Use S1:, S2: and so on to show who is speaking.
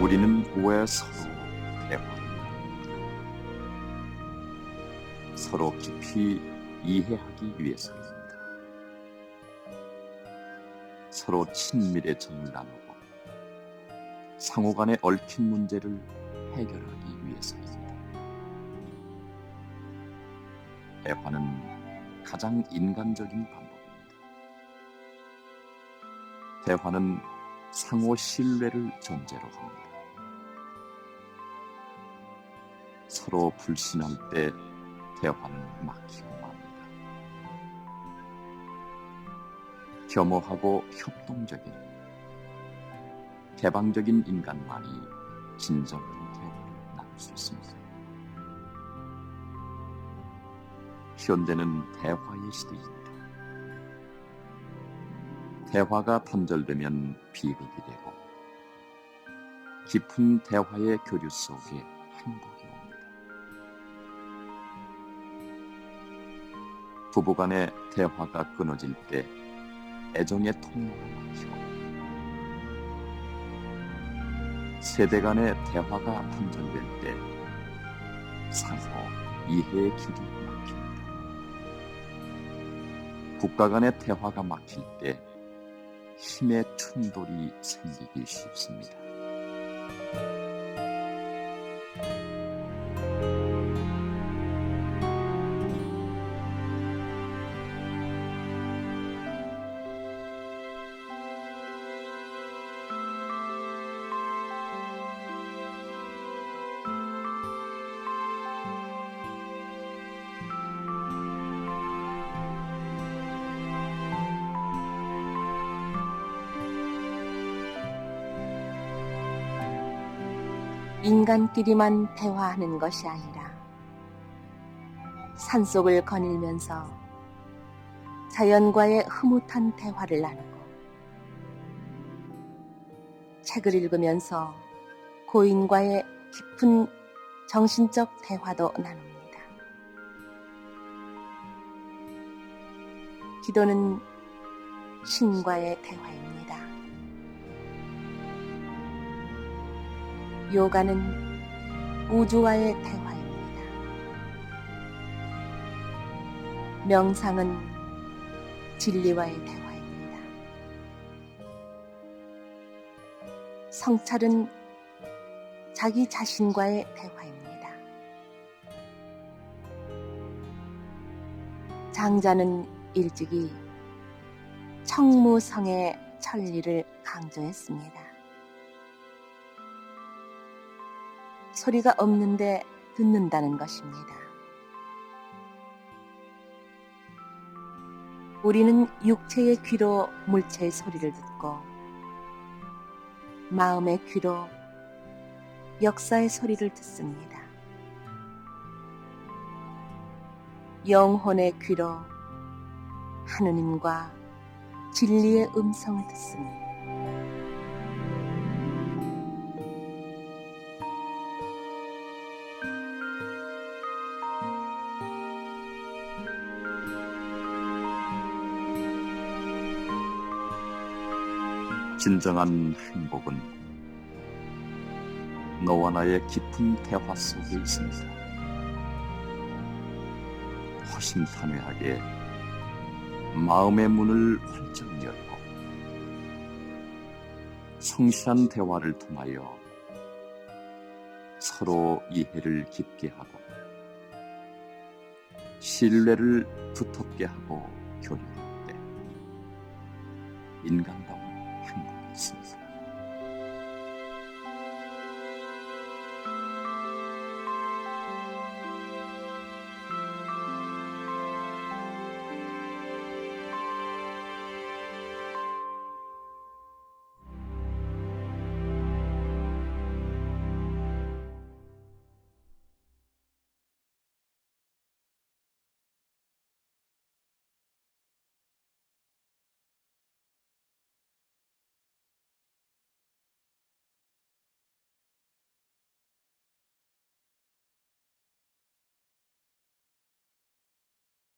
S1: 우리는 왜 서로 대화합니까? 서로 깊이 이해하기 위해서입니다. 서로 친밀의 정을 나누고 상호 간에 얽힌 문제를 해결하기 위해서입니다. 대화는 가장 인간적인 방법입니다. 대화는 상호 신뢰를 전제로 합니다. 서로 불신할 때 대화는 막히고 맙니다. 겸허하고 협동적인 개방적인 인간만이 진정한 대화를 나눌 수 있습니다. 현대는 대화의 시대입니다. 대화가 단절되면 비극이 되고 깊은 대화의 교류 속에 행복이 옵니다. 부부 간의 대화가 끊어질 때 애정의 통로가 막히고 세대 간의 대화가 단절될 때 상호 이해의 길이 막힙니다. 국가 간의 대화가 막힐 때 힘의 충돌이 생기기 쉽습니다.
S2: 인간끼리만 대화하는 것이 아니라 산속을 거닐면서 자연과의 흐뭇한 대화를 나누고 책을 읽으면서 고인과의 깊은 정신적 대화도 나눕니다. 기도는 신과의 대화입니다. 요가는 우주와의 대화입니다. 명상은 진리와의 대화입니다. 성찰은 자기 자신과의 대화입니다. 장자는 일찍이 청무성의 천리를 강조했습니다. 소리가 없는데 듣는다는 것입니다. 우리는 육체의 귀로 물체의 소리를 듣고 마음의 귀로 역사의 소리를 듣습니다. 영혼의 귀로 하느님과 진리의 음성을 듣습니다.
S1: 진정한 행복은 너와 나의 깊은 대화 속에 있습니다. 허심탄회하게 마음의 문을 활짝 열고 성실한 대화를 통하여 서로 이해를 깊게 하고 신뢰를 두텁게 하고 교류할 때 인간다운 행복이 있습니다.